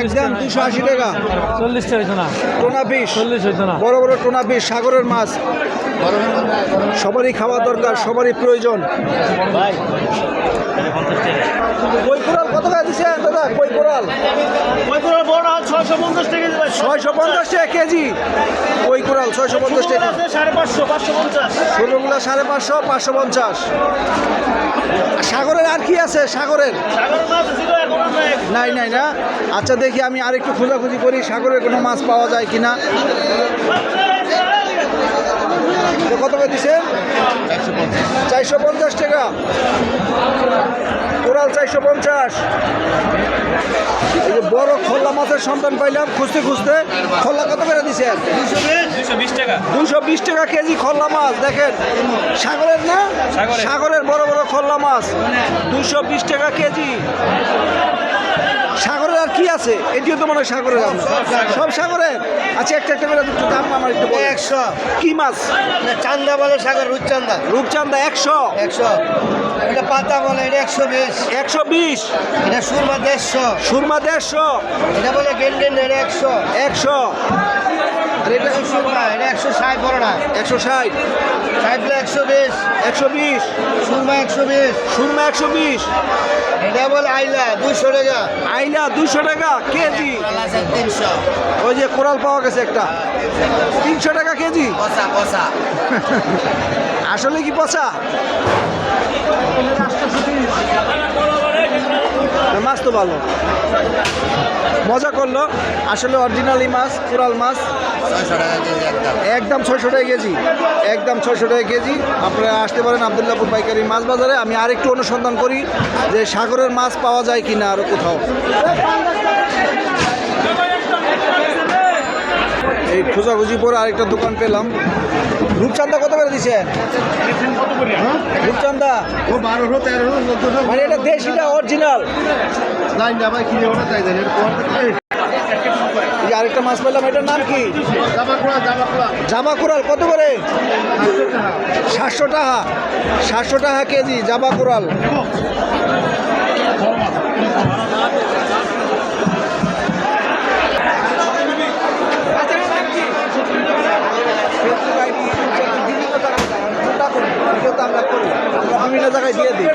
একদম দুশো আশি টাকা। চল্লিশটা হয়েছে না? টোনা পিস চল্লিশ হয়েছে না? বড় বড় টোনা পিস সাগরের মাছ। সবারই খাওয়া দরকার সবারই প্রয়োজন। কই কোরাল? কত টাকা দিচ্ছেন দাদা কই কোরাল ছয়শো পঞ্চাশ টাকা দিবে ছয়শো পঞ্চাশ টাকা কেজি। কই কোরাল ছয়শো পঞ্চাশ টাকা। সাড়ে পাঁচশো পাঁচশো পঞ্চাশ। ষোলোগুলো সাড়ে পাঁচশো পাঁচশো পঞ্চাশ। সাগরের আর কি আছে? সাগরের? নাই নাই না? আচ্ছা দেখি আমি আরেকটু খোঁজাখুঁজি করি সাগরের কোনো মাছ পাওয়া যায় কিনা। কত করে দিচ্ছেন চারশো পঞ্চাশ টাকা। কোরাল চারশো পঞ্চাশ। বড় খোলা মাছের সন্তান পাইলাম খুঁজতে খুঁজতে খোলা কত করে দিচ্ছেন দুশো বিশ টাকা কেজি খোলা মাছ দেখেন। সাগরের না? সাগরের। বড় বড় খোলা মাছ। দুশো বিশ টাকা কেজি। সাগরের আর কি আছে? এটিও তো মনে হয় সাগরের সব সাগরের। আচ্ছা একটা একটা করে একটু দাম আমার একটু একশো। কি মাছ? চান্দা বলে সাগর রূপচান্দা। রূপচান্দা একশো। একশো। এটা পাতা বলে এটা একশো বিশ। একশো বিশ? এটা সুরমা দেড়শো। সুরমা দেড়শো? এটা বলে গেন্ডেন এটা একশো। একশো? এটা এটা একশো ষাট বড় না। একশো ষাট। একশো বিশ। একশো বিশ। সুরমা একশো বিশ। সুরমা একশো বিশ। এটা বলে আইলা দুশো টাকা। আইলা দুশো টাকা কেজি। তিনশো ওই যে কোরাল পাওয়া গেছে একটা। তিনশো টাকা কেজি। পচা পচা আসলে কি পচা? মাছ তো ভালো। মজা করল। আসলে অরিজিনালি মাছ, কোরাল মাছ। একদম ছয়শো টাকা কেজি। একদম ছয়শো টাকা কেজি। আপনারা আসতে পারেন আবদুল্লাপুর পাইকারি মাছ বাজারে। আমি আরেকটু অনুসন্ধান করি যে সাগরের মাছ পাওয়া যায় কি না আরও কোথাও। এই খোঁজাখুঁজি পরে আরেকটা দোকান পেলাম। রূপচান্দা কত করে দিচ্ছেন রূপচান্দা ও বারোশো তেরোশো চোদ্দশো। মানে এটা দেশিটা অরিজিনাল আরেকটা মাছ পেলাম এটার নাম কি? জামা কোরাল কত করে? সাতশো টাকা। সাতশো টাকা। কেজি জামা কোরাল জায়গায় দিয়ে দিই।